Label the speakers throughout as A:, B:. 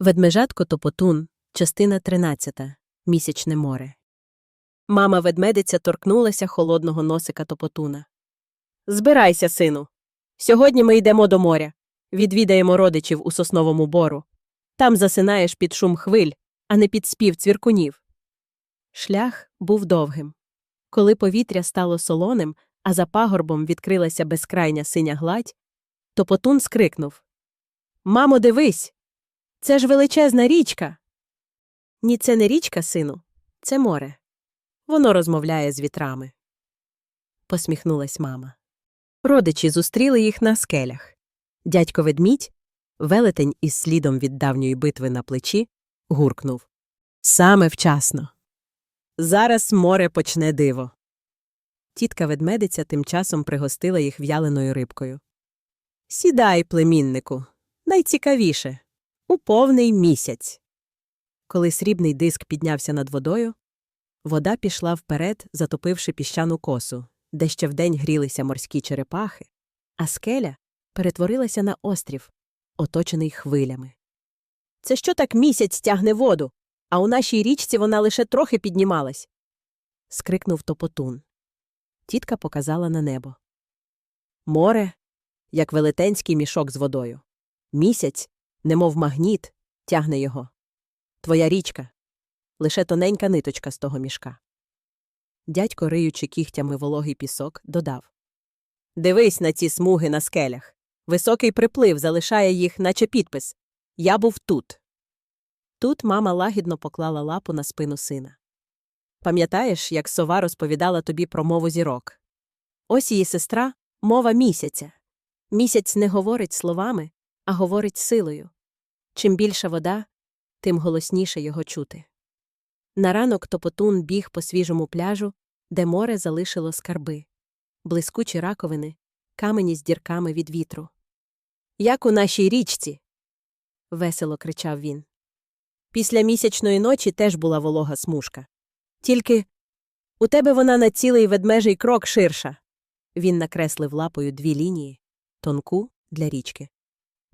A: Ведмежатко Топотун, частина 13. Місячне море. Мама ведмедиця торкнулася холодного носика Топотуна. Збирайся, сину. Сьогодні ми йдемо до моря. Відвідаємо родичів у сосновому бору. Там засинаєш під шум хвиль, а не під спів цвіркунів. Шлях був довгим. Коли повітря стало солоним, а за пагорбом відкрилася безкрайня синя гладь, Топотун скрикнув Мамо, дивись! Це ж величезна річка. Ні, це не річка, сину, це море. Воно розмовляє з вітрами. Посміхнулась мама. Родичі зустріли їх на скелях. Дядько ведмідь, велетень із слідом від давньої битви на плечі, гуркнув Саме вчасно. Зараз море почне диво. Тітка ведмедиця тим часом пригостила їх в'яленою рибкою. Сідай, племіннику, найцікавіше у повний місяць. Коли срібний диск піднявся над водою, вода пішла вперед, затопивши піщану косу, де ще вдень грілися морські черепахи, а скеля перетворилася на острів, оточений хвилями. Це що так місяць тягне воду, а у нашій річці вона лише трохи піднімалась. скрикнув топотун. Тітка показала на небо. Море, як велетенський мішок з водою. Місяць, немов магніт, тягне його. Твоя річка лише тоненька ниточка з того мішка. Дядько, риючи кігтями вологий пісок, додав Дивись на ці смуги на скелях. Високий приплив залишає їх, наче підпис Я був тут. Тут мама лагідно поклала лапу на спину сина. Пам'ятаєш, як сова розповідала тобі про мову зірок? Ось її сестра мова місяця. Місяць не говорить словами, а говорить силою. Чим більша вода, тим голосніше його чути. На ранок топотун біг по свіжому пляжу, де море залишило скарби, блискучі раковини, камені з дірками від вітру. Як у нашій річці. весело кричав він. Після місячної ночі теж була волога смужка. Тільки у тебе вона на цілий ведмежий крок ширша. Він накреслив лапою дві лінії тонку для річки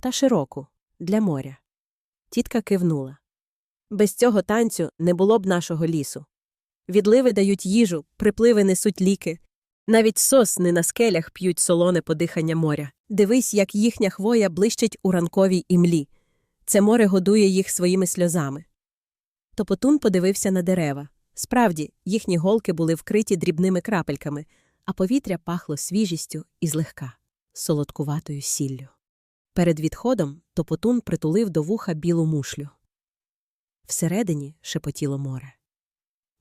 A: та широку для моря. Тітка кивнула. Без цього танцю не було б нашого лісу. Відливи дають їжу, припливи несуть ліки. Навіть сосни на скелях п'ють солоне подихання моря. Дивись, як їхня хвоя блищить у ранковій імлі. Це море годує їх своїми сльозами. Топотун подивився на дерева. Справді, їхні голки були вкриті дрібними крапельками, а повітря пахло свіжістю і злегка, солодкуватою сіллю. Перед відходом топотун притулив до вуха білу мушлю. Всередині шепотіло море.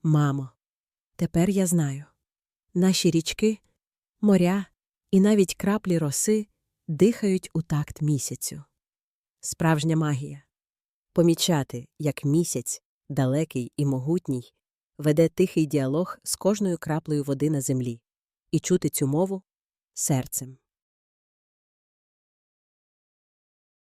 A: Мамо, тепер я знаю. Наші річки, моря і навіть краплі роси дихають у такт місяцю. Справжня магія помічати, як місяць, далекий і могутній, веде тихий діалог з кожною краплею води на землі, і чути цю мову серцем.